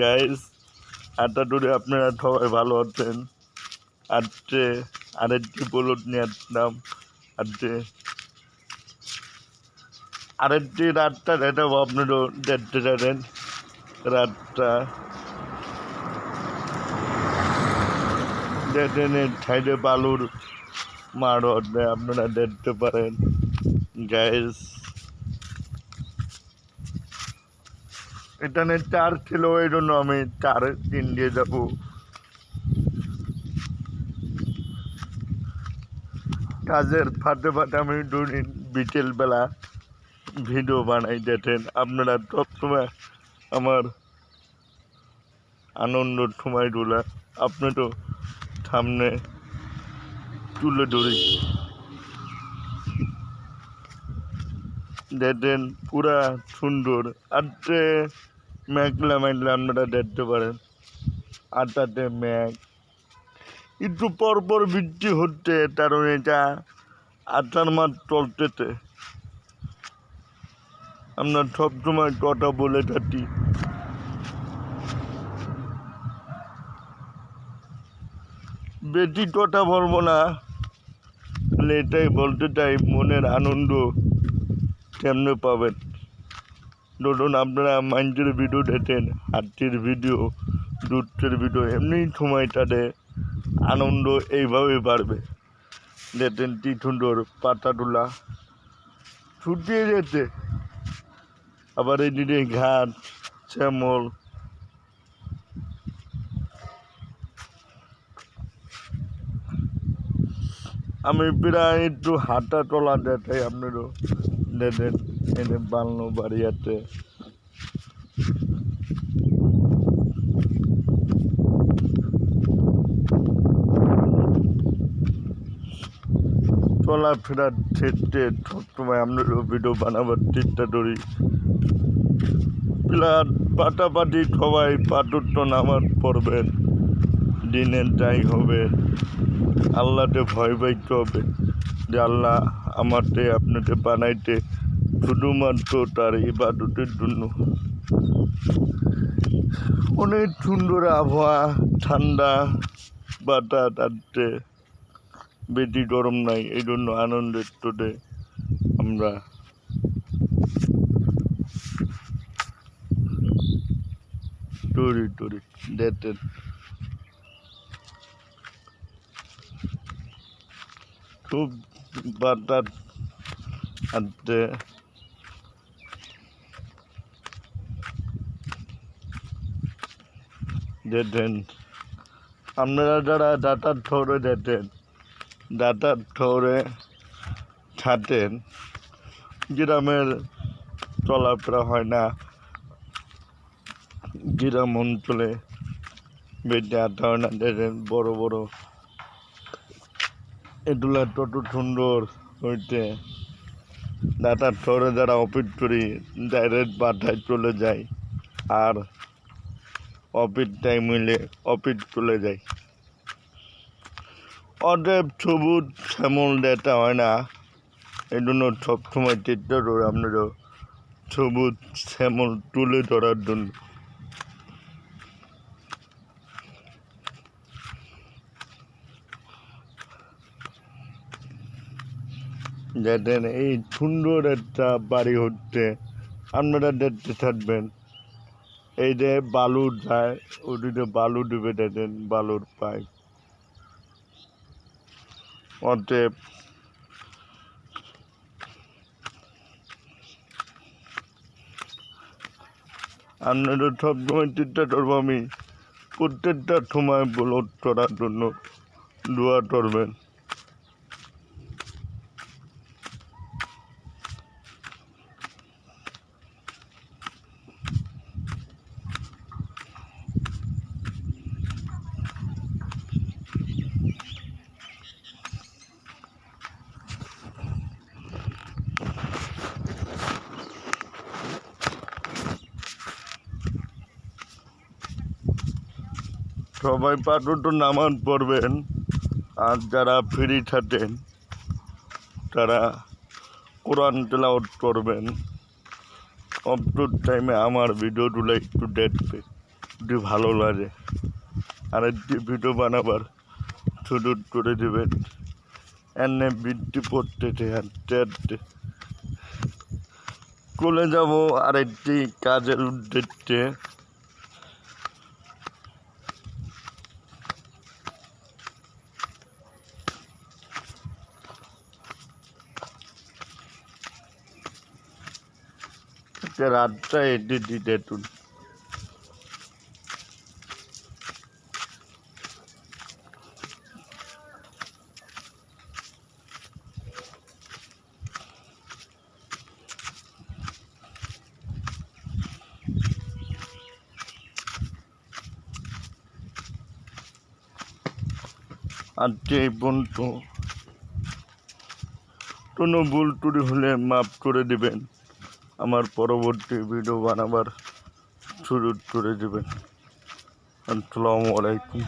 Guys আটা টুরে আপনারা সবাই ভালো আছেন। আজকে আরেকটি বলদ নিয়ে আসলাম। আজকে আরেকটি রাতটা দেখাবো আপনারও দেখতে জানেন রাতটা দেখেন সাইডে বালুর মার হবে আপনারা দেখতে পারেন। গ্যাস এখানে চার ছিল এই জন্য আমি চার দিন দিয়ে যাব। কাজের ফাটে ফাটে আমি দুদিন বিকেলবেলা ভিডিও বানাই, দেখেন আপনারা সবসময় আমার আনন্দর সময়গুলো আপনি তো সামনে তুলে ধরি। দেখেন পুরা সুন্দর। আটটে মেঘলা মেঘলা আপনারা দেখতে পারেন আটটাতে মেঘ। একটু পরপর পর বৃষ্টি হচ্ছে কারণ এটা আটার মাঠ চলতেছে। আমরা সবসময় কথা বলে থাকি। বেশি কথা বলব না। এটাই বলতে চাই, মনের আনন্দ কেমনে পাবেন? ধরুন আপনারা মাইন্ডের ভিডিও দেখেন, হাতির ভিডিও দুধের ভিডিও এমনি সময়টাতে আনন্দ এইভাবে বাড়বে। দেখেন কি সুন্দর পাতা তোলা ছুটিয়ে যেতে। আবার এদিকে ঘাট, শ্যামল। আমি প্রায় একটু হাঁটা চলা দেখাই আপনারও দেখেন এনে বালনো বাড়ি আছে চলাফেরার ক্ষেত্রে সবসময় আপনারও ভিডিও বানাবার চেষ্টা করি। প্লাট পাটাপাটি সবাই পাটুর তো নামাজ পড়বেন। দিনের যাই হবে। আল্লাহতে ভয় পাইতে হবে যে আল্লাহ আমাকে আপনাকে বানাইতে শুধুমাত্র তার ইবাদতের জন্য। অনেক সুন্দর আবহাওয়া, ঠান্ডা, বাতাস আসছে বেশি গরম নাই এই জন্য আনন্দের তোটে আমরা। টুরি টুরি দেখেন খুব বাতাস আসছে দেখেন আপনারা যারা ডাটার ঠোরে দেখেন ডাটার ঠোরে ছাটেন গ্রামের চলাফেরা হয় না গ্রাম অঞ্চলে বেটে আটা হয় না দেখেন বড় বড় এগুলা তত সুন্দর হইতে। ডাটার ঠোরে যারা অফিস করি ডাইরেক্ট বাটায় চলে যায়। আর অফিস টাইম হইলে অফিস চলে যায়। অতএব সবুজ শ্যামল ডেটা হয় না। এই জন্য সবসময় চেষ্টা করি আপনারও সবুজ শ্যামল তুলে ধরার জন্য। দেখেন এই সুন্দর একটা বাড়ি হচ্ছে, আপনারা দেখতে থাকবেন। এই যে বালু যায়, ওদিকে বালু ডুবে দেখেন বালুর পাইপ। অতএব আপনারা সবসময় চেষ্টা করব আমি, প্রত্যেকটা সময় ব্লড করার জন্য দোয়া করবেন। সবাই পাঠক নামাজ পড়বেন। আর যারা ফ্রি থাকেন, তারা কোরআন তেলাওয়াত করবেন। অপটোর টাইমে আমার ভিডিওগুলো একটু দেখবে যদি ভালো লাগে। আর একটি ভিডিও বানাবার সুযোগ করে দেবেন। এনে বৃদ্ধি পড়তেছে হাঁটতে হাঁটতে চলে যাব আরেকটি কাজের উদ্দেশ্যে। আজকে রাতটা এটি দিতে তুন আজকে এই পর্যন্ত কোনো ভুল টুরি হলে মাফ করে দিবেন। আমার পরবর্তী ভিডিও বানাবার সুযোগ করে দেবেন। আসসালামু আলাইকুম।